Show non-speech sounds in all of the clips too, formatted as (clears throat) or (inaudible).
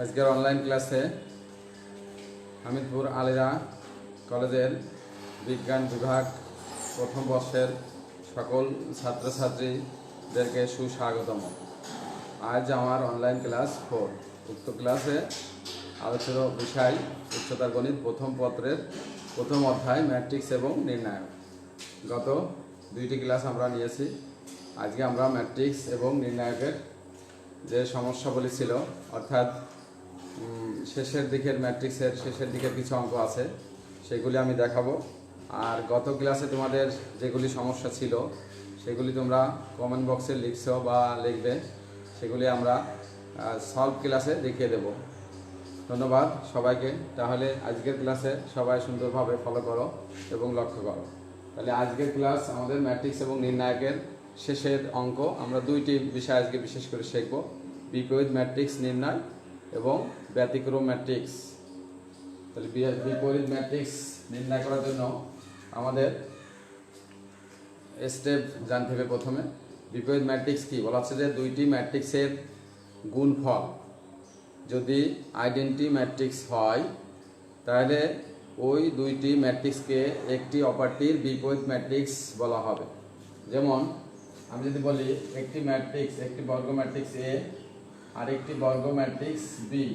আজকের অনলাইন ক্লাসে হামিদপুর আলিরা কলেজের বিজ্ঞান বিভাগ প্রথম বর্ষের সকল ছাত্রছাত্রীদেরকে সুস্বাগতম। আজ আমার অনলাইন ক্লাস ফোর উক্ত ক্লাসে আলোচিত বিষয় উচ্চতার গণিত প্রথম পত্রের প্রথম অধ্যায় ম্যাট্রিক্স এবং নির্ণায়ক। গত দুইটি ক্লাস আমরা নিয়েছি। আজকে আমরা ম্যাট্রিক্স এবং নির্ণায়কের যে সমস্যাগুলি ছিল, অর্থাৎ শেষের দিকের ম্যাট্রিক্সের শেষের দিকের কিছু অঙ্ক আছে, সেগুলি আমি দেখাবো। আর গত ক্লাসে তোমাদের যেগুলি সমস্যা ছিল, সেগুলি তোমরা কমেন্ট বক্সে লিখছো বা লিখবে, সেগুলি আমরা সলভ ক্লাসে দেখিয়ে দেব। ধন্যবাদ সবাইকে। তাহলে আজকের ক্লাসে সবাই সুন্দরভাবে ফলো করো এবং লক্ষ্য করো। তাহলে আজকের ক্লাস আমাদের ম্যাট্রিক্স এবং নির্ণায়কের শেষের অঙ্ক, আমরা দুইটি বিষয় আজকে বিশেষ করে শিখব। বিপরীত ম্যাট্রিক্স নির্ণয় এবং ব্যতিক্রম ম্যাট্রিক্স তাহলে বিপরীত ম্যাট্রিক্স নির্ণয় করার জন্য আমাদের স্টেপ জানতে হবে প্রথমে। বিপরীত ম্যাট্রিক্স কি? বলা হচ্ছে যে দুইটি ম্যাট্রিক্সের গুণফল যদি আইডেন্টি ম্যাট্রিক্স হয়, তাহলে ওই দুইটি ম্যাট্রিক্সকে একটি অপারটির বিপরীত ম্যাট্রিক্স বলা হবে। যেমন, আমি যদি বলি একটি ম্যাট্রিক্স, একটি বর্গ ম্যাট্রিক্স এ আর একটি বর্গ ম্যাট্রিক্স বি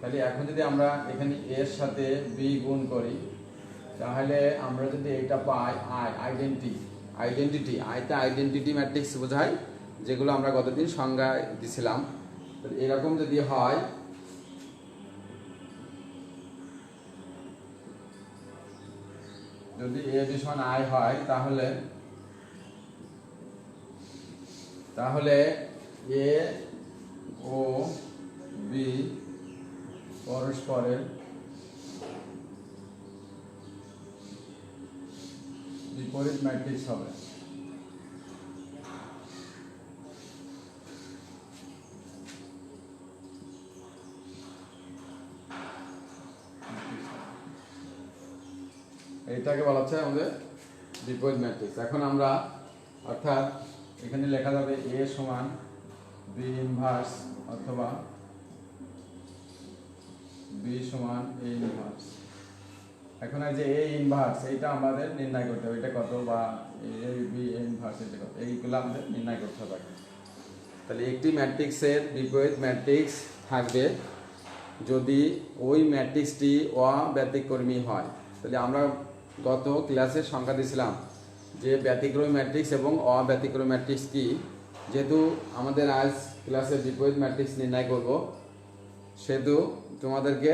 তাহলে এখন যদি আমরা এখানে এর সাথে বি গুণ করি, তাহলে আমরা যদি এটা পাই আই আইডেন্টি আইডেন্টিটি আইতে আইডেন্টিটি ম্যাট্রিক্স বোঝায়, যেগুলো আমরা গতদিন সংজ্ঞায় দিছিলাম। এরকম যদি হয়, যদি এ সমান আই হয়, তাহলে তাহলে এ ও বি পরস্পরের বিপরীত ম্যাট্রিক্স হবে। এইটাকে বলা হচ্ছে আমাদের বিপরীত ম্যাট্রিক্স এখন আমরা অর্থাৎ এখানে লেখা যাবে এ সমান বি ইনভার্স অথবা বি সমান এ এখন এই যে এ ইনভার্স এইটা আমাদের নির্ণয় করতে হবে, এটা কত বা এ বি ইনভার্স এটা কত? এইগুলো আমাদের নির্ণয় করতে হবে তাহলে একটি ম্যাট্রিক্সের বিপরীত ম্যাট্রিক্স থাকবে। যদি ওই ম্যাট্রিক্সটি অব্যতিক্রমী হয়, তাহলে আমরা গত ক্লাসে সংখ্যা দিয়েছিলাম যে ব্যতিক্রমী ম্যাট্রিক্স এবং অব্যতিক্রমী ম্যাট্রিক্স কি। যেহেতু আমাদের আজ ক্লাসে বিপরীত ম্যাট্রিক্স নির্ণয় করব সেহেতু তোমাদেরকে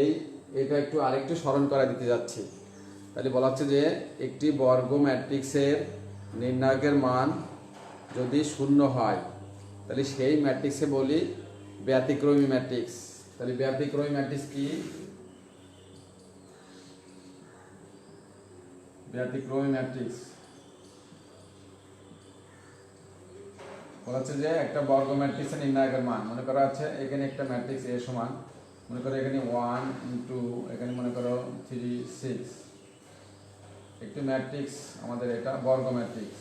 এই, এটা একটু আরেকটু স্মরণ করা দিতে যাচ্ছি। তাহলে বলা হচ্ছে যে, একটি বর্গ ম্যাট্রিক্সের নির্ণায়কের মান যদি শূন্য হয়, তাহলে সেই ম্যাট্রিক্সে বলি ব্যতিক্রমী ম্যাট্রিক্স। তাহলে ব্যতিক্রমী ম্যাট্রিক্স কি? ব্যতিক্রমী ম্যাট্রিক্স। বলা হচ্ছে যে একটা বর্গ ম্যাট্রিক্সের নির্ণায়কের মান। মনে করা আছে এখানে একটা ম্যাট্রিক্স এ সমান, মনে করো এখানে ওয়ান টু এখানে মনে করো থ্রি সিক্স একটি ম্যাট্রিক্স আমাদের এটা বর্গ ম্যাট্রিক্স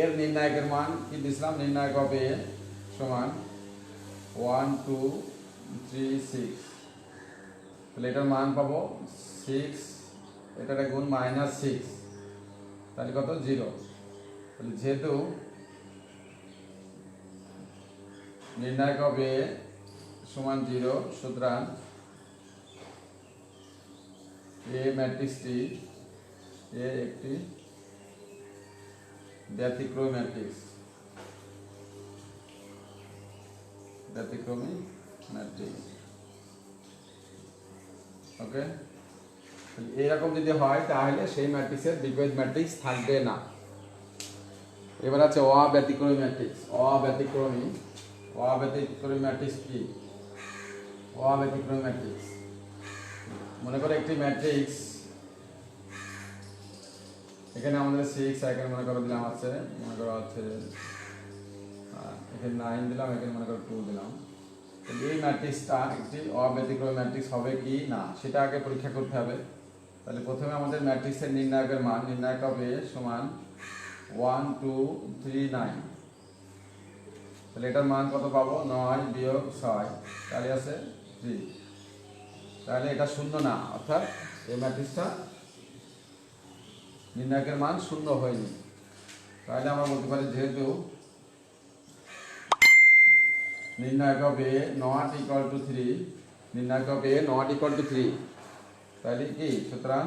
এর নির্ণায়কের মান কি দিছিলাম? নির্ণায়ক হবে এ সমান ওয়ান টু থ্রি সিক্স তাহলে এটার মান পাবো সিক্স এটার গুণ মাইনাস সিক্স তাহলে কত? জিরো যেহেতু নির্ণায়ক হবে সমান জিরো, সুতরাং এ ম্যাট্রিক্সটি এ একটি ব্যতিক্রমী ম্যাট্রিক্স ব্যতিক্রমী ম্যাট্রিক্স ওকে এরকম যদি হয়, তাহলে সেই ম্যাট্রিক্সের বিপরীত ম্যাট্রিক্স থাকবে না। এবার আছে অব্যতিক্রমী ম্যাট্রিক্স অব্যতিক্রমী অব্যতিক্রমী ম্যাট্রিক্স কি? অব্যতিক্রমী ম্যাট্রিক্স মনে করো একটি ম্যাট্রিক্স, এখানে আমাদের সিক্স এখানে মনে করো দিলাম আছে, মনে করো আছে এখানে নাইন দিলাম, এখানে মনে করো টু দিলাম। এই ম্যাট্রিক্সটা একটি অব্যতিক্রমী ম্যাট্রিক্স হবে কি? না, সেটা আগে পরীক্ষা করতে হবে। তাহলে প্রথমে আমাদের ম্যাট্রিক্সের নির্ণায়কের মান, নির্ণায়ক হবে সমান ওয়ান টু থ্রি নাইন তাহলে এটার মান কত পাবো? নয় বিয়োগ ছয়। তাহলে আছে থ্রি তাহলে এটা শূন্য না, অর্থাৎ এই ম্যাট্রিক্সটা নির্ণায়কের মান শূন্য হয়নি। তাহলে আমরা বলতে পারি যেহেতু নির্ণায়ক of A not equal to three নির্ণায়ক of A not equal to three তাহলে কি? সুতরাং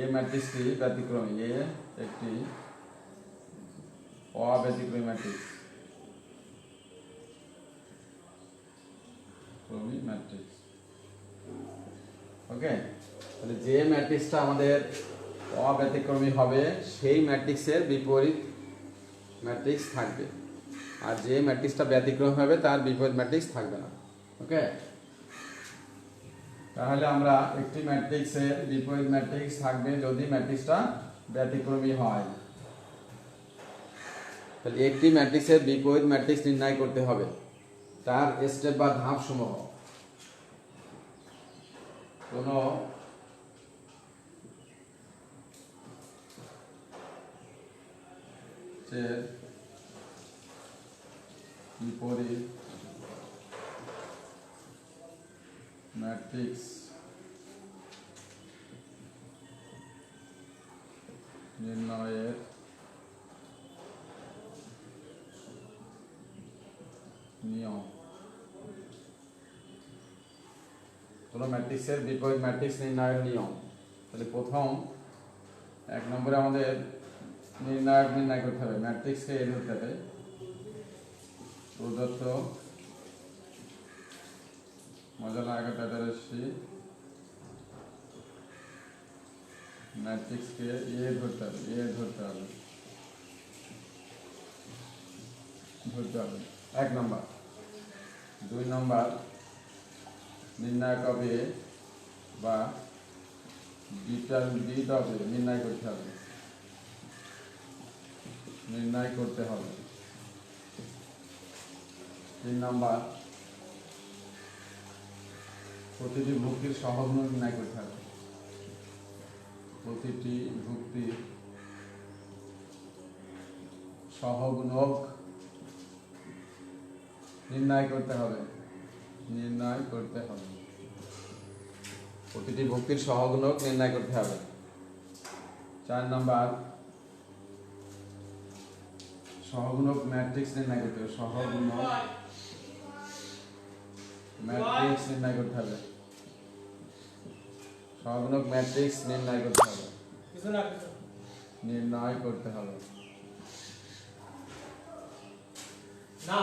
এ ম্যাট্রিক্সটি ব্যতিক্রমী, এ একটি অব্যতিক্রমী ম্যাট্রিক্স ওকে তাহলে যে ম্যাট্রিক্সটা আমাদের অব্যতিক্রমী হবে, সেই ম্যাট্রিক্সের বিপরীত ম্যাট্রিক্স থাকবে। আর যে ম্যাট্রিক্সটা ব্যতিক্রম হবে, তার বিপরীত ম্যাট্রিক্স থাকবে না। ওকে তাহলে আমরা একটি ম্যাট্রিক্সের বিপরীত ম্যাট্রিক্স থাকবে যদি ম্যাট্রিক্সটা ব্যতিক্রমী হয়। তাহলে একটি ম্যাট্রিক্সের বিপরীত ম্যাট্রিক্স নির্ণয় করতে হবে। তার স্টেপ বা ধাপ সমূহ। কোনো বিপরীত ম্যাট্রিক্স নির্ণয়ের নিয়ম কোনো ম্যাট্রিক্সের বিপরীত ম্যাট্রিক্স নির্ণয়ের নিয়ম তাহলে প্রথম এক নম্বরে আমাদের নির্ণায়ক নির্ণয় করতে হবে ম্যাট্রিক্সকে এ ধরতে হবে প্রদত্ত লাগা প্যাটারেসি ম্যাট্রিক্সকে এ ধরতে হবে, এ ধরতে হবে। ধরতে হবে। এক নম্বর। দুই নম্বর নির্ণায়ক হবে বা বিট হবে, নির্ণয় করতে হবে। নির্ণয় করতে হবে। তিন নম্বর প্রতিটি ভক্তির সহগুণ নির্ণয় করতে হবে। প্রতিটি ভুক্তির সহগুণক নির্ণয় করতে হবে। নির্ণয় করতে হবে। প্রতিটি ভুক্তির সহগুণক নির্ণয় করতে হবে। চার নাম্বার সহগুণক ম্যাট্রিক্স নির্ণয় করতে হবে। সহগুণক ম্যাট্রিক্স নির্ণয় করতে হবে। সহগুণক ম্যাট্রিক্স নির্ণয় করতে হবে। কিছু না কিছু। নির্ণয় করতে হবে। না।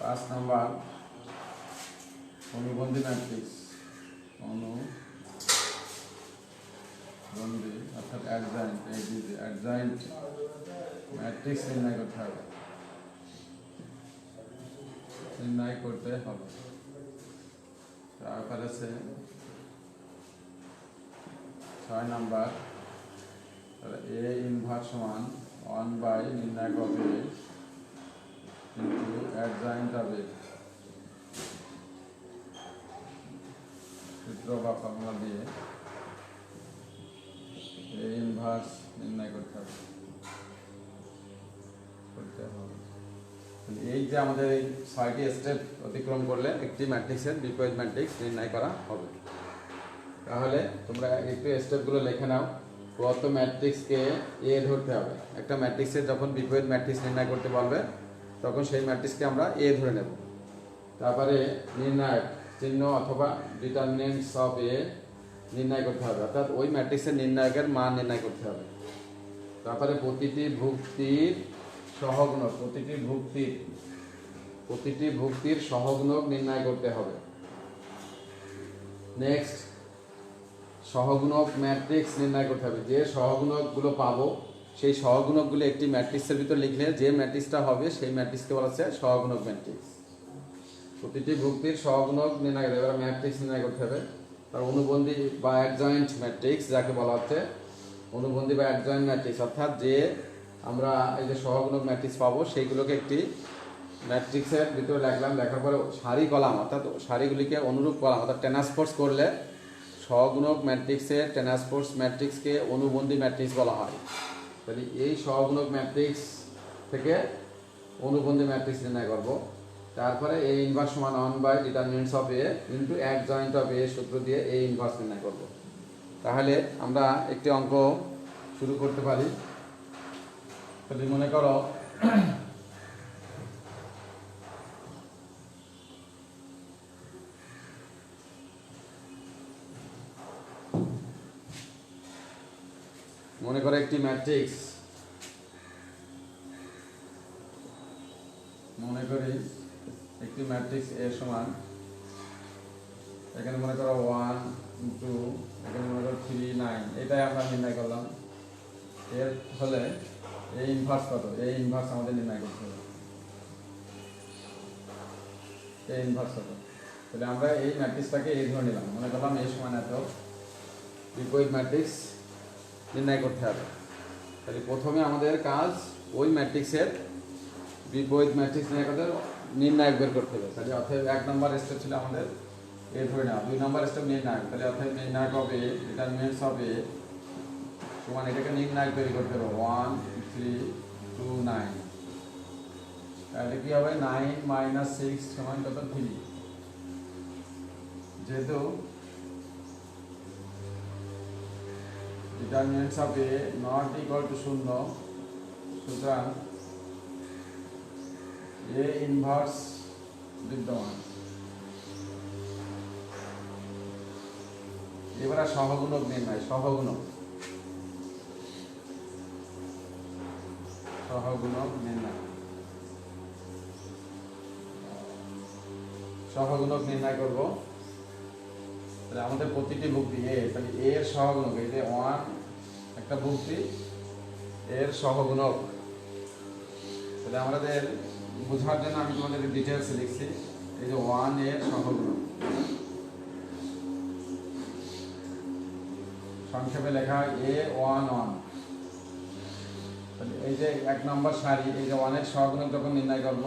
পাঁচ নাম্বার অনুবন্ধী ম্যাট্রিক্স। অনুবন্ধী অর্থাৎ অ্যাডজাইন্ট অ্যাডজাইন্ট ম্যাট্রিক্স নির্ণয় করতে হবে। নির্ণয় করতে হবে। তারপর আছে। ছয় নাম্বার। এ ইনভার্স সমান ওয়ান বাই নির্ণয় হবে কিন্তু অ্যাডজাইন্ট হবে সূত্র বা ফর্মুলা দিয়ে এ ইনভার্স নির্ণয় করতে হবে। করতে হবে। এই যে আমাদের এই ছয়টি স্টেপ অতিক্রম করলে একটি ম্যাট্রিক্সের বিপরীত ম্যাট্রিক্স নির্ণয় করা হবে। তাহলে তোমরা একটু স্টেপগুলো লিখে নাও। কত ম্যাট্রিক্সকে এ ধরতে হবে। একটা ম্যাট্রিক্সের যখন বিপরীত ম্যাট্রিক্স নির্ণয় করতে বলবে, তখন সেই ম্যাট্রিক্সকে আমরা এ ধরে নেব। তারপরে নির্ণায়ক চিহ্ন অথবা ডিটারমিনেন্টস অফ এ নির্ণয় করতে হবে। অর্থাৎ ওই ম্যাট্রিক্সের নির্ণায়কের মান নির্ণয় করতে হবে। তারপরে প্রতিটি ভুক্তির সহগুণক প্রতিটি ভুক্তির প্রতিটি ভুক্তির সহগুণক নির্ণয় করতে হবে। নেক্সট সহগুণক ম্যাট্রিক্স নির্ণয় করতে হবে। যে সহগুণকগুলো পাবো, সেই সহগুণকগুলো একটি ম্যাট্রিক্সের ভিতর লিখলে যে ম্যাট্রিক্সটা হবে, সেই ম্যাট্রিক্সকে বলা হচ্ছে সহগুণক ম্যাট্রিক্স প্রতিটি ভুক্তির সহগুণক নির্ণয় করতে হবে। এবার ম্যাট্রিক্স নির্ণয় করতে হবে। তার অনুবন্ধী বা অ্যাডজয়েন্ট ম্যাট্রিক্স যাকে বলা হচ্ছে, অনুবন্ধী বা অ্যাডজয়েন্ট ম্যাট্রিক্স অর্থাৎ যে আমরা এই যে সহগুণক ম্যাট্রিক্স পাবো, সেইগুলোকে একটি ম্যাট্রিক্সের ভিতরে লিখলাম লেখার পরে সারি কলাম, অর্থাৎ সারিগুলিকে অনুরূপ কলাম, অর্থাৎ ট্রান্সপোর্স করলে সহগুণক ম্যাট্রিক্সের ট্রান্সপোর্টস ম্যাট্রিক্সকে অনুবন্ধী ম্যাট্রিক্স বলা হয়। তাহলে এই সহগুণক ম্যাট্রিক্স থেকে অনুবন্ধী ম্যাট্রিক্স নির্ণয় করব। তারপরে এ ইনভার্স সমান one by determinants of A into এক জয়েন্ট অফ এ সূত্র দিয়ে এ ইনভার্স নির্ণয় করব। তাহলে আমরা একটি অঙ্ক শুরু করতে পারি। তাহলে মনে করো মনে করো একটি ম্যাট্রিক্স, মনে করি একটি ম্যাট্রিক্স এর সমান, এখানে মনে করো ওয়ান টু এখানে মনে করো থ্রি নাইন এটাই আমরা নির্ণয় করলাম। এর হলে এই ইনভার্স কত? এই ইনভার্স আমাদের নির্ণয় করতে হবে। এই ইনভার্স কত? তাহলে আমরা এই ম্যাট্রিক্সটাকে এই ধরে নিলাম। মনে করলাম এই সমান এত। বিপরীত ম্যাট্রিক্স নির্ণয় করতে হবে। তাহলে প্রথমে আমাদের কাজ ওই ম্যাট্রিক্সের বিপরীত ম্যাট্রিক্স নির্ণয় করতে নির্ণায়ক বের করতে হবে। তাহলে অর্থাৎ এক নম্বর স্টেপ ছিল আমাদের এ ধরে নেওয়া। দুই নম্বর স্টেপ নির্ণায়ক। তাহলে অর্থাৎ নির্ণায়ক হবে ডিটারমিনেন্টস হবে সমান এটাকে নির্ণায়ক তৈরি করতে হবে। ওয়ান থ্রি টু নাইন তাহলে কি হবে? নাইন মাইনাস সিক্স সমান কত? থ্রি যেহেতু determinants of A not equal to শূন্য, সুতরাং এ ইনভার্স বিদ্যমান। এবারে সহগুণক নির্ণয়, সহগুণক। সহগুণক নির্ণয়। সহগুণক নির্ণয় করব। তাহলে আমাদের প্রতিটি ভুক্তি এ, তাহলে এর সহগুণক, এই যে ওয়ান, একটা ভুক্তি এর সহগুণক। তাহলে আমাদের বোঝার জন্য আমি তোমাদের ডিটেলস লিখছি। এই যে ওয়ানের সহগুণক। সংক্ষেপে লেখা এ ওয়ান ওয়ান। এই যে এক নম্বর শাড়ি, এই যে ওয়ানের সহগুণক যখন নির্ণয় করব,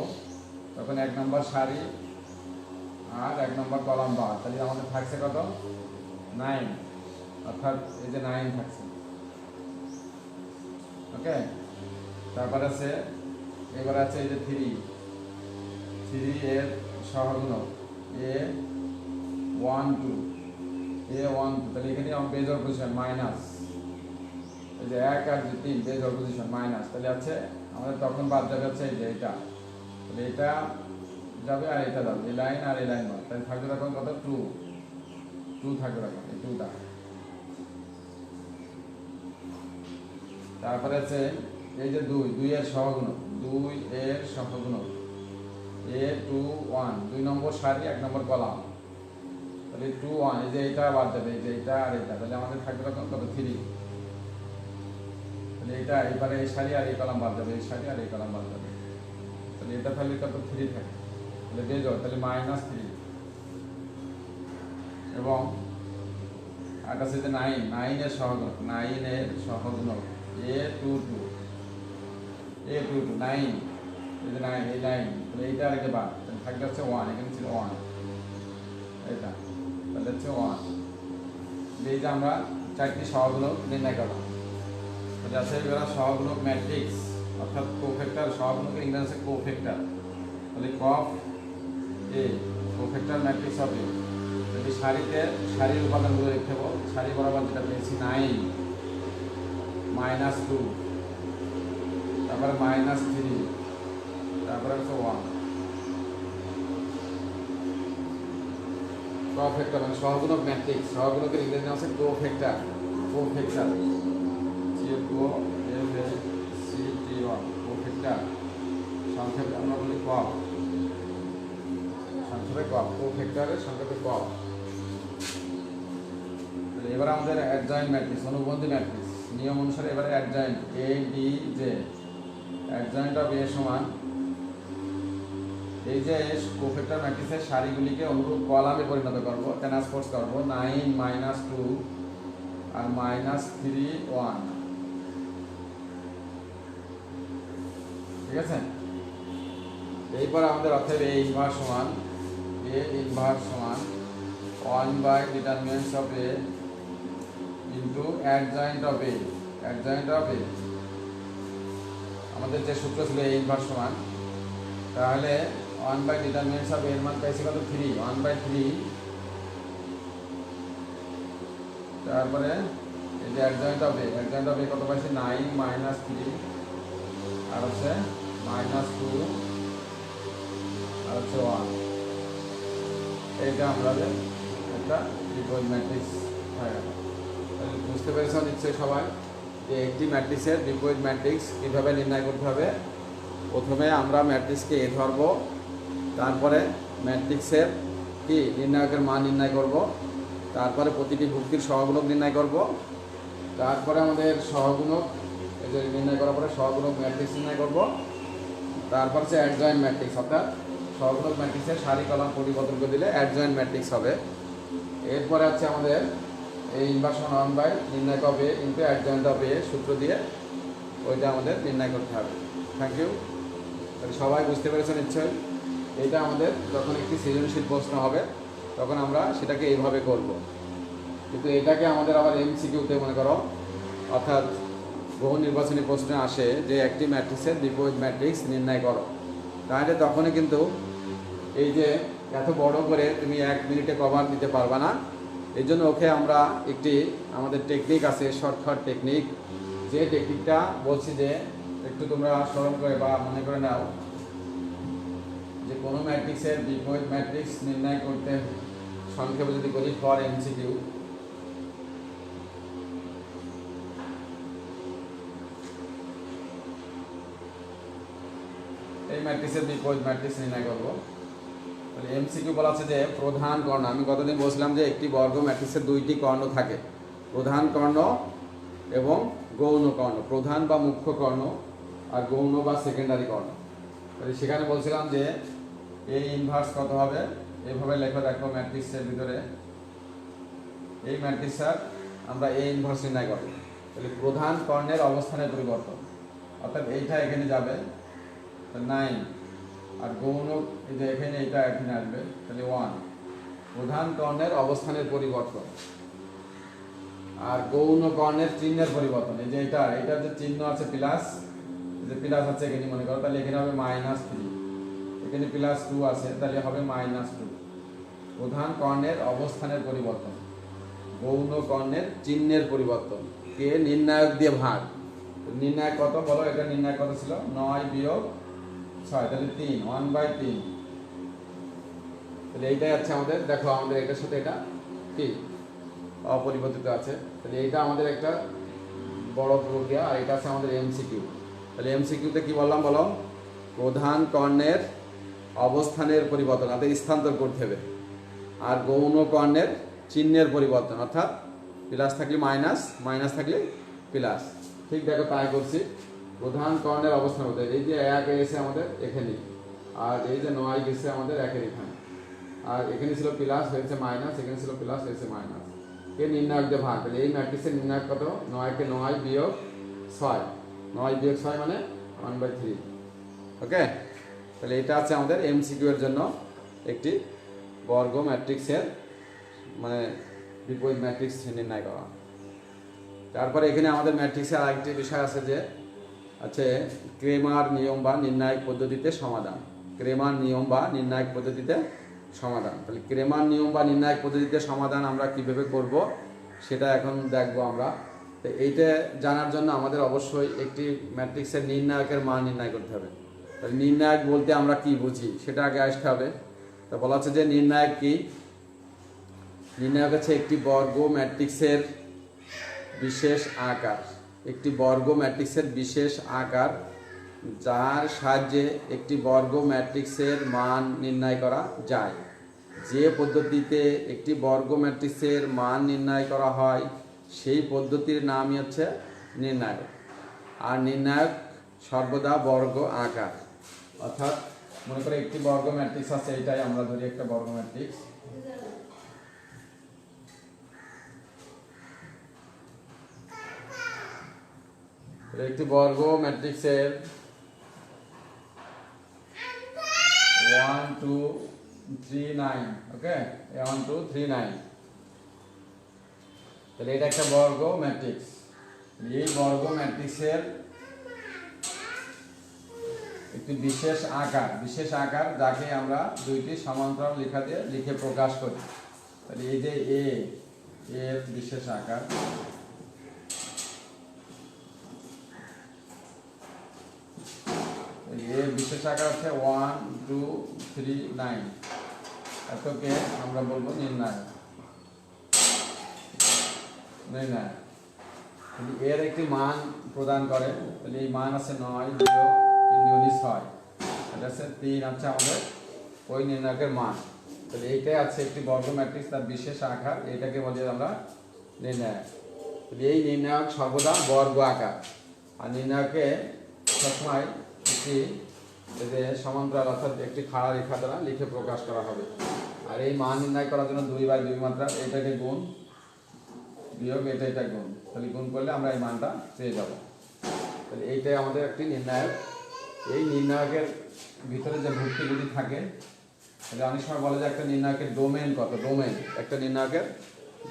তখন এক নম্বর শাড়ি আর এক নম্বর কলাম বার তাহলে আমাদের থাকছে কত? নাইন অর্থাৎ এই যে নাইন থাকছে। ওকে তারপর আছে, এবার আছে এই যে থ্রি থ্রি এর সহগুণক A one two A one two তাহলে এখানে আমার বেজর পজিশন মাইনাস এই যে এক আর যে তিন বেজর পজিশন মাইনাস তাহলে আছে আমাদের তখন বাদ যাবে হচ্ছে এই যে এটা। তাহলে এটা যাবে আর এটা যাবে। এই লাইন আর এই লাইন তাহলে থাকবে তখন কত? টু টু থাকবে তখন। এই টুটা তারপরে আছে এই যে দুই দুই এর সহগুণক। দুই এর সহগুণক। এ টু ওয়ান দুই নম্বর সারি, এক নম্বর কলাম। তাহলে টু ওয়ান এই যে এটা বাদ যাবে। এই যে এটা আর এটা। তাহলে আমাদের থাকবে তখন কত? থ্রি তাহলে এটা এবারে এই সারি আর এই কলাম বাদ যাবে, এই সারি আর এই কলাম বাদ যাবে। তাহলে এটা তাহলে কত থ্রি থাকে। তাহলে বেজো তাহলে মাইনাস থ্রি এবং কাছে যে নাইন নাইনের সহগুণক নাইনের সহগুণক। A two two A two two nine এই যে নাইন এই নাইন তাহলে এইটা আর একটা বাদ। তাহলে থাকবে হচ্ছে ওয়ান এখানে ছিল ওয়ান এটা তাহলে হচ্ছে ওয়ান এই আমরা চারটি সহগুণক নির্ণয় করলাম। আছে এবার সহগুণক ম্যাট্রিক্স, অর্থাৎ কোফেক্টর সহগুণকের ইংরেজি কোফেক্টর। তাহলে কফ এ, কোফেক্টর ম্যাট্রিক্স হবে। যদি সারিতে, সারির উপাদানগুলো পাবো সারি বরাবর যেটা পেয়েছি নাইন মাইনাস টু তারপরে মাইনাস থ্রি তারপরে হচ্ছে ওয়ান কোফেক্টর মানে সহগুণক ম্যাট্রিক্স সহগুণকের ইংরেজি নাম আছে কোফেক্টর কোফেক্টর। এ সি টি ওয়ান কোফেক্টর সংক্ষেপে আমরা বলি কফ সংক্ষেপে কফ কোফেক্টরের সংক্ষেপে কফ এবার আমাদের অ্যাডজয়েন্ট ম্যাট্রিক্স, অনুবন্ধী ম্যাট্রিক্স, নিয়ম অনুসারে এবারে adjoint A, D, J. Adjoint of A সমান। এই যে কোফেক্টর ম্যাট্রিক্সের সারিগুলিকে অনুরূপ কলামে পরিণত করব ট্রান্সপোর্ট করব নাইন মাইনাস টু আর মাইনাস থ্রি ওয়ান ঠিক আছে এরপর আমাদের অর্থের এ ইনভার্স সমান, এ ইনভার্স সমান one by determinants of A into adjoint of A adjoint of A আমাদের যে সূত্র ছিল এই ইনভার্স সমান, তাহলে ওয়ান বাই ডিটারমিনেন্টস অফ এর মান পাইছি কত? থ্রি ওয়ান বাই থ্রি তারপরে এই যে adjoint of A adjoint of A কত পাইছি? নাইন মাইনাস থ্রি আর হচ্ছে মাইনাস টু আর হচ্ছে ওয়ান এইটা আমাদের একটা বিপরীত ম্যাট্রিক্স হয়ে গেল। বুঝতে পেরেছ নিশ্চয়ই সবাই যে একটি ম্যাট্রিক্সের বিপরীত ম্যাট্রিক্স কীভাবে নির্ণয় করতে হবে? প্রথমে আমরা ম্যাট্রিক্সকে এ ধরব, তারপরে ম্যাট্রিক্সের কি নির্ণায়কের মান নির্ণয় করব, তারপরে প্রতিটি ভুক্তির সহগুণক নির্ণয় করব, তারপরে আমাদের সহগুণক নির্ণয় করার পরে সহগুণক ম্যাট্রিক্স নির্ণয় করব। তারপর হচ্ছে অ্যাডজয়েন্ট ম্যাট্রিক্স অর্থাৎ সহগুণক ম্যাট্রিক্সের সারি কলাম পরিবর্তন করে দিলে অ্যাডজয়েন্ট ম্যাট্রিক্স হবে। এরপরে আছে আমাদের এই ইনভার্সন ওয়ান বাই নির্ণয় কবে ইন্টু অ্যাডজয়েন্ট অফ এ সূত্র দিয়ে ওইটা আমাদের নির্ণয় করতে হবে। থ্যাংক ইউ সবাই বুঝতে পেরেছেন নিশ্চয়ই? এটা আমাদের যখন একটি সৃজনশীল প্রশ্ন হবে, তখন আমরা সেটাকে এইভাবে করব। কিন্তু এটাকে আমাদের আবার এমসিকিউতে মনে করো, অর্থাৎ বহু নির্বাচনী প্রশ্নে আসে যে একটি ম্যাট্রিক্সের বিপরীত ম্যাট্রিক্স নির্ণয় করো। তাহলে তখনই কিন্তু এই যে এত বড় করে তুমি এক মিনিটে কভার দিতে পারবা না। এই জন্য ওকে আমরা একটি আমাদের টেকনিক আছে শর্টকাট টেকনিক যে টেকনিকটা বলছি যে একটু তোমরা স্মরণ করে বা মনে করে নাও যে কোনো ম্যাট্রিক্সের বিপরীত ম্যাট্রিক্স নির্ণয় করতে সংক্ষেপে যদি করি ফর এমসিকিউ এই ম্যাট্রিক্সের বিপরীত ম্যাট্রিক্স নির্ণয় করব। তাহলে এমসিকিউ বলা আছে যে প্রধান কর্ণ, আমি গতদিন বলছিলাম যে একটি বর্গ ম্যাট্রিক্সের দুইটি কর্ণ থাকে। প্রধান কর্ণ এবং গৌণ কর্ণ, প্রধান বা মুখ্য কর্ণ আর গৌণ বা সেকেন্ডারি কর্ণ। তাহলে সেখানে বলছিলাম যে এই ইনভার্স কত হবে? এইভাবে লেখা দেখো ম্যাট্রিক্সের ভিতরে। এই ম্যাট্রিক্সের আমরা এই ইনভার্স নির্ণয় করব। তাহলে প্রধান কর্ণের অবস্থানের পরিবর্তন। অর্থাৎ এইটা এখানে যাবে। নাইন আর গৌণ এখানে এটা এখানে আসবে, তাহলে ওয়ান প্রধান কর্ণের অবস্থানের পরিবর্তন। আর গৌণ কর্ণের চিহ্নের পরিবর্তন। এই যে এটা যে চিহ্ন আছে প্লাস যে প্লাস আছে এখানে মনে করো, তাহলে এখানে হবে মাইনাস থ্রি এখানে প্লাস টু আছে, তাহলে হবে মাইনাস টু প্রধান কর্ণের অবস্থানের পরিবর্তন। গৌণ কর্ণের চিহ্নের পরিবর্তন। কে? নির্ণায়ক দিয়ে ভাগ। নির্ণায়ক কত? বলো, এটা নির্ণায়ক কত ছিল? নয় বিয়োগ ছয় তাহলে তিন ওয়ান বাই তিন। তাহলে এইটাই আছে আমাদের। দেখো আমাদের এটার সাথে এটা কি? অপরিবর্তিত আছে। তাহলে এইটা আমাদের একটা বড় প্রক্রিয়া, আর এটা আছে আমাদের এমসিকিউ তাহলে এমসিকিউতে কি বললাম, বলো? প্রধান কর্ণের অবস্থানের পরিবর্তন, অর্থাৎ স্থানান্তর করতে হবে। আর গৌণ কর্ণের চিহ্নের পরিবর্তন, অর্থাৎ প্লাস থাকলে মাইনাস মাইনাস থাকলে প্লাস ঠিক দেখো, তাই করছি। প্রধান কর্ণের অবস্থান হতে এই যে এক এসে আমাদের, এখানে। আর এই যে নয় গেছে আমাদের, একের এখানে। আর এখানে ছিল প্লাস হয়েছে মাইনাস এখানে ছিল প্লাস হয়েছে মাইনাস কে নির্ণায়ক দিয়ে ভাগ তাহলে এই ম্যাট্রিক্সের নির্ণায়ক কত? নয়কে নয় বিয়োগ ছয়। নয় বিয়োগ ছয় মানে ওয়ান বাই থ্রি ওকে তাহলে এটা আছে আমাদের এমসিকিউ এর জন্য একটি বর্গ ম্যাট্রিক্সের মানে বিপরীত ম্যাট্রিক্স নির্ণয় করা। তারপরে এখানে আমাদের ম্যাট্রিক্সের আরেকটি বিষয় আছে যে আছে ক্রেমার নিয়ম বা নির্ণায়ক পদ্ধতিতে সমাধান। ক্রেমার নিয়ম বা নির্ণায়ক পদ্ধতিতে সমাধান। তাহলে ক্রেমার নিয়ম বা নির্ণায়ক পদ্ধতিতে সমাধান আমরা কীভাবে করব, সেটা এখন দেখব আমরা। তো এইটা জানার জন্য আমাদের অবশ্যই একটি ম্যাট্রিক্সের নির্ণায়কের মান নির্ণয় করতে হবে। তাহলে নির্ণায়ক বলতে আমরা কি বুঝি, সেটা আগে আসতে হবে। তো বলা হচ্ছে যে নির্ণায়ক কি? নির্ণায়ক হচ্ছে একটি বর্গ ম্যাট্রিক্সের বিশেষ আকার। একটি বর্গ ম্যাট্রিক্সের বিশেষ আকার, যার সাহায্যে একটি বর্গ ম্যাট্রিক্সের মান নির্ণয় করা যায়। যে পদ্ধতিতে একটি বর্গ ম্যাট্রিক্সের মান নির্ণয় করা হয়, সেই পদ্ধতির নামই হচ্ছে নির্ণায়ক। আর নির্ণায়ক সর্বদা বর্গ আকার। অর্থাৎ মনে করে একটি বর্গ ম্যাট্রিক্স আছে, এটাই আমরা ধরি একটা বর্গ ম্যাট্রিক্স। একটি বর্গ ম্যাট্রিক্সের one two three nine okay one two three nine তাহলে এটা একটা বর্গ ম্যাট্রিক্স এই বর্গ ম্যাট্রিক্সের একটি বিশেষ আকার। বিশেষ আকার যাকে আমরা দুইটি সমান্তরাল লেখা দিয়ে লিখে প্রকাশ করি। তাহলে এই যে এ এর বিশেষ আকার এই এর বিশেষ আকার হচ্ছে ওয়ান, টু, থ্রি, নাইন। এতকে আমরা বলব নির্ণয়। নির্ণয়। তাহলে এর একটি মান প্রদান করে, তাহলে এই মান আছে নয় জিরো তিন, দুই ছয়। এটা আছে তিন হচ্ছে আমাদের ওই নির্ণায়কের মান। তাহলে এইটাই আছে একটি বর্গ ম্যাট্রিক্স, তার বিশেষ আকার এটাকে বলি আমরা নির্ণায়ক এই নির্ণায়ক সর্বদা বর্গ আকার। আর নির্ণায়কে সবসময় একটি যে সমান্তরাল অর্থাৎ একটি খাড়া রেখা দ্বারা লিখে প্রকাশ করা হবে। আর এই মান নির্ণয় করার জন্য দুই বাই দুই মাত্রা, এটাকে গুণ বিয়োগ, এটা এটা গুণ। তাহলে গুণ করলে আমরা এই মানটা পেয়ে যাব। তাহলে এইটাই আমাদের একটি নির্ণায়ক। এই নির্ণায়কের ভিতরে যে ভুক্তিগুলি থাকে, তাহলে অনেক সময় বলা যায় একটা নির্ণায়কের ডোমেন কত? ডোমেন একটা নির্ণায়কের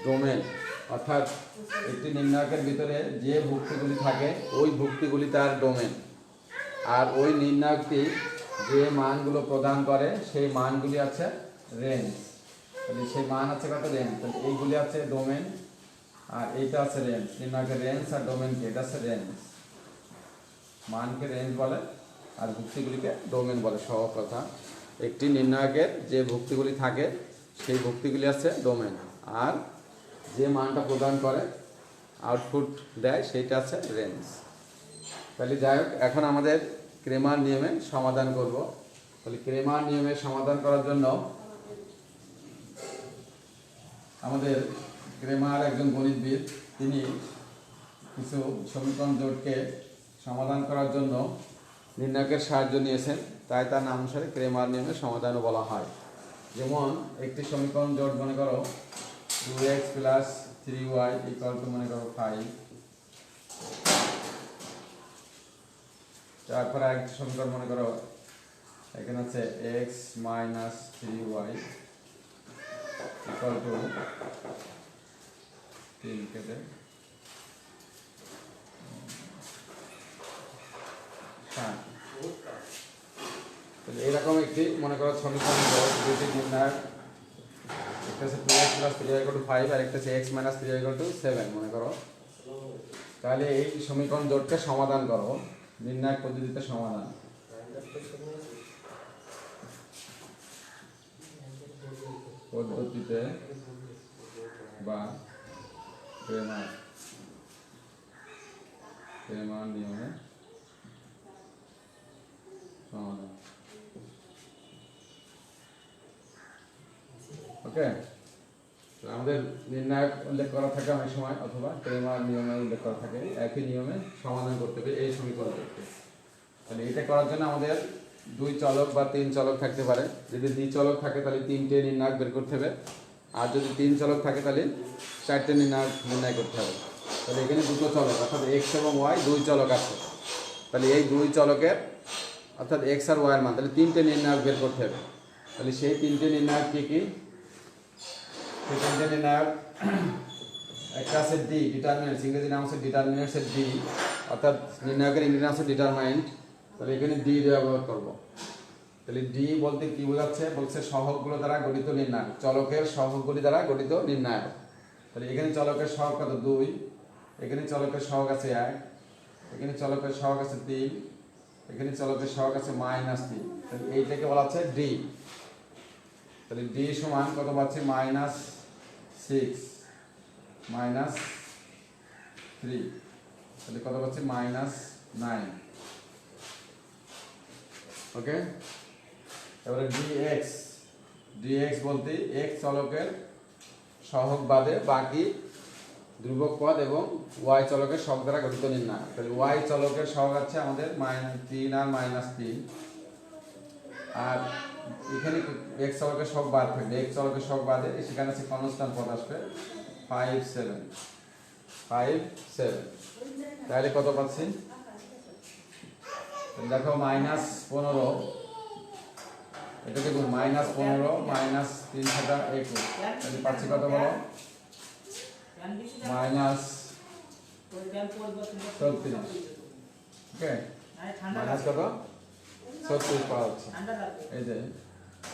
ডোমেন অর্থাৎ একটি নির্ণায়কের ভিতরে যে ভুক্তিগুলি থাকে, ওই ভুক্তিগুলি তার ডোমেন আর ওই নির্ণায়কটি যে মানগুলো প্রদান করে, সেই মানগুলি আছে রেঞ্জ। তাহলে সেই মান আছে কত? রেঞ্জ। তাহলে এইগুলি আছে ডোমেন, আর এইটা আছে রেঞ্জ। নির্ণায়কের রেঞ্জ আর ডোমেনকে, এটা আছে রেঞ্জ। মানকে রেঞ্জ বলে, আর ভুক্তিগুলিকে ডোমেন বলে সহ কথা। একটি নির্ণায়কের যে ভুক্তিগুলি থাকে, সেই ভুক্তিগুলি আছে ডোমেন। আর যে মানটা প্রদান করে, আউটপুট দেয়, সেইটা আছে রেঞ্জ। তাহলে যাই হোক, এখন আমাদের ক্রেমার নিয়মে সমাধান করব। তাহলে ক্রেমার নিয়মে সমাধান করার জন্য আমাদের ক্রেমার একজন গণিতবিদ, তিনি কিছু সমীকরণ জোটকে সমাধান করার জন্য নির্ণায়কের সাহায্য নিয়েছেন। তাই তার নাম অনুসারে ক্রেমার নিয়মে সমাধানও বলা হয়। যেমন একটি সমীকরণ জোট মনে করো two X plus three Y equal two মনে করো ফাইভ তারপরে আরেকটি সমীকরণ মনে করো। এখানে আছে X minus three Y equal two তিন কেটে। তাহলে এরকম একটি মনে করো সমীকরণ দেওয়া, দুইটি একটা হচ্ছে two X plus three two five আর একটা হচ্ছে X minus three two seven মনে করো। তাহলে এই সমীকরণ জোটকে সমাধান করো। নির্ণায়ক পদ্ধতিতে সমাধান। পদ্ধতিতে বা প্রেমার প্রেমার নিয়মে সমাধান। ওকে আমাদের নির্ণায়ক উল্লেখ করা থাকে অনেক সময়, অথবা প্রেমার নিয়মে উল্লেখ করা থাকে, একই নিয়মে সমাধান করতে হবে এই সমীকরণ করতে তাহলে এটা করার জন্য আমাদের দুই চলক বা তিন চলক থাকতে পারে। যদি দুই চলক থাকে, তাহলে তিনটে নির্ণায়ক বের করতে হবে। আর যদি তিন চলক থাকে, তাহলে চারটে নির্ণায়ক নির্ণয় করতে হবে। তাহলে এখানে দুটো চলক, অর্থাৎ এক্স এবং ওয়াই দুই চলক আছে। তাহলে এই দুই চলকের, অর্থাৎ এক্স আর ওয়াইয়ের মান, তাহলে তিনটে নির্ণায়ক বের করতে হবে। তাহলে সেই তিনটে নির্ণায়ক কী কী? নির্ণায়ক (clears throat) একটা আছে ডি ডিটারমিনেন্টস ইংরেজি নাম হচ্ছে ডিটারমিনেন্টসের ডি অর্থাৎ নির্ণায়কের ইংরেজি নাম হচ্ছে ডিটারমাইন্ড তাহলে এখানে ডি ব্যবহার করব। তাহলে ডি বলতে কি বোঝাচ্ছে? বলছে সহগগুলো দ্বারা গঠিত নির্ণায়ক, চলকের সহগগুলি দ্বারা গঠিত নির্ণায়ক। তাহলে এখানে চলকের সহগ কত? দুই। এখানে চলকের সহগ আছে এক। এখানে চলকের সহগ আছে তিন। এখানে চলকের সহগ আছে মাইনাস তিন। তাহলে এইটাকে বলা হচ্ছে ডি তাহলে ডি সমান কত পাচ্ছি? মাইনাস সিক্স মাইনাস থ্রি তাহলে কত পাচ্ছি? মাইনাস নাইন ওকে এবারে ডিএক্স ডিএক্স বলতে এক্স চলকের সহগ বাদে বাকি ধ্রুবক পদ এবং ওয়াই চলকের সহগ দ্বারা গঠিত নির্ণয়। তাহলে ওয়াই চলকের সহগ আছে আমাদের মাইনাস তিন আর মাইনাস আর এখানে এক্স চলকের সহগ বাদ থাকবে এক্স চলকের সহগ বাদে সেখানে আছে কনস্ট্যান্ট পদ আসবে। ফাইভ সেভেন ফাইভ সেভেন তাহলে কত পাচ্ছি? দেখো মাইনাস পনেরো। এটা দেখুন মাইনাস পনেরো মাইনাস তিন সাতা একুশ। তাহলে পাচ্ছি কত বলো? মাইনাস ছত্রিশ ওকে মাইনাস কত? ছত্রিশ পাওয়া যাচ্ছে এই যে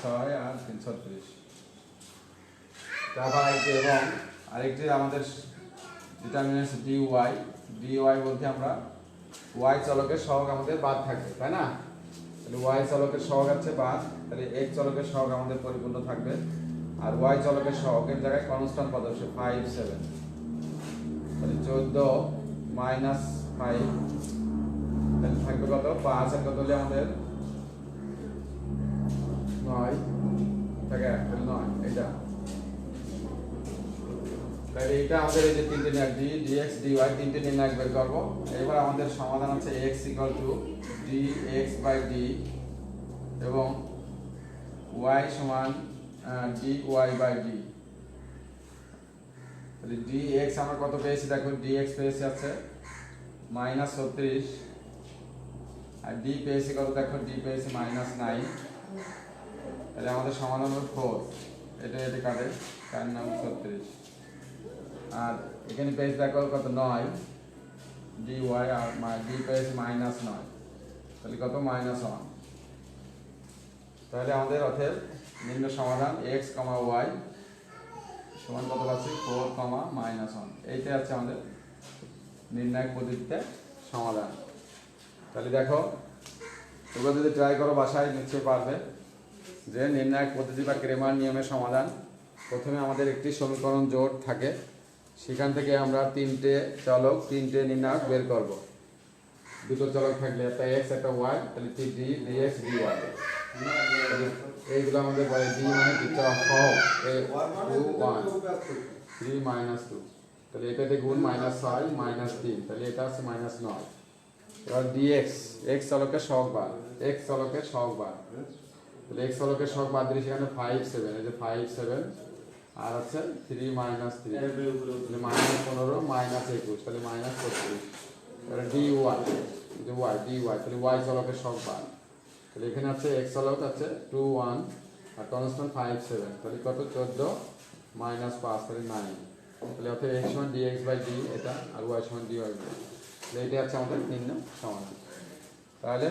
ছয় আর তিন ছত্রিশ। তারপর আরেকটি এবং আরেকটি আমাদের determinants D Y D Y বলতে আমরা ওয়াই চলকের সহগ আমাদের বাদ থাকবে তাই না? তাহলে ওয়াই চলকের সহগ আছে বাদ তাহলে এক চলকের সহগ আমাদের পরিপূর্ণ থাকবে। আর ওয়াই চলকের সহগের জায়গায় কনস্ট্যান্ট পদ হচ্ছে ফাইভ সেভেন তাহলে চোদ্দ মাইনাস ফাইভ তাহলে থাকবে কত? পাঁচ আর কত হলে আমাদের নয় থাকে নয় এটা তাহলে এটা আমাদের এই যে তিনটে ডি ডিএক্স তিনটে করব। এবার আমাদের সমাধান হচ্ছে X two D X by D এবং ওয়াই বাই ডি এক্স কত পেয়েছি? দেখো ডি এক্স পেয়েছি আছে মাইনাস ছত্রিশ। আর ডি পেয়েছি কত? দেখো ডি পেয়েছি মাইনাস নাইন তাহলে আমাদের সমাধান হলো ফোর এটা এটা কাটে, তার নাম ছত্রিশ। আর এখানে পেয়েছি দেখো কত নয়। ডি ওয়াই আর ডি পেয়েছি মাইনাস নয়। তাহলে কত? মাইনাস ওয়ান তাহলে আমাদের অথের নিম্ন সমাধান এক্স কমা ওয়াই সমান কত পাচ্ছি? ফোর কমা মাইনাস ওয়ান এইটাই হচ্ছে আমাদের নির্ণায়ক পদ্ধতিতে সমাধান। তাহলে দেখো তোমরা যদি ট্রাই করো, বাসায় নিশ্চয়ই পারবে। যে নির্ণায়ক পদ্ধতি বা ক্রেমার নিয়মের সমাধান, প্রথমে আমাদের একটি সমীকরণ জোট থাকে। সেখান থেকে আমরা তিনটে চলক, তিনটে নির্ণায়ক বের করব। দুটো চলক থাকলে একটা এক্স একটা ওয়াই তাহলে D D X D Y এইগুলো আমাদের বলে ডি মানে two one three minus two তাহলে এটাতে গুণ মাইনাস ছয় মাইনাস তিন তাহলে এটা হচ্ছে মাইনাস নয়। এবার ডিএক্স এক্স চলকের সহগ বার। এক্স চলকের সহগ বার। এক্স চলকের সহগ বাদ দিলে সেখানে ফাইভ সেভেন এই যে ফাইভ সেভেন আর হচ্ছে থ্রি মাইনাস থ্রি মাইনাস পনেরো মাইনাস একুশ তাহলে মাইনাস পঁচিশ তাহলে ডি ওয়াই যে ওয়াই ডি ওয়াই তাহলে ওয়াই চলকের সহগ বার তাহলে এখানে আছে এক্স চলক আছে টু ওয়ান আর কনস্ট্যান্ট ফাইভ সেভেন তাহলে কত? চোদ্দ মাইনাস পাঁচ তাহলে নাইন তাহলে অর্থাৎ এক্স সমান ডিএক্স বাই ডি এটা আর ওয়াই সমান ডি ওয়াই বাই তাহলে এটা হচ্ছে আমাদের তিন সমাধান। তাহলে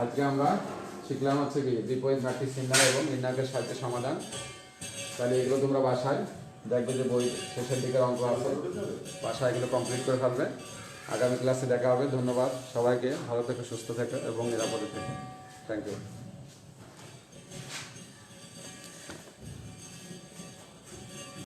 আজকে আমরা শিখলাম হচ্ছে কি দুই পয়েন্ট ম্যাট্রিক চিহ্ন এবং নির্ণায়কের সাহায্যে সমাধান। তাহলে এগুলো তোমরা বাসায় দেখবে যে বই শেষের দিকে অঙ্ক আছে। বাসায় এগুলো কমপ্লিট করে ফেলবে। আগামী ক্লাসে দেখা হবে। ধন্যবাদ সবাইকে। ভালো থেকে, সুস্থ থেকে এবং নিরাপদে থেকে। Thank you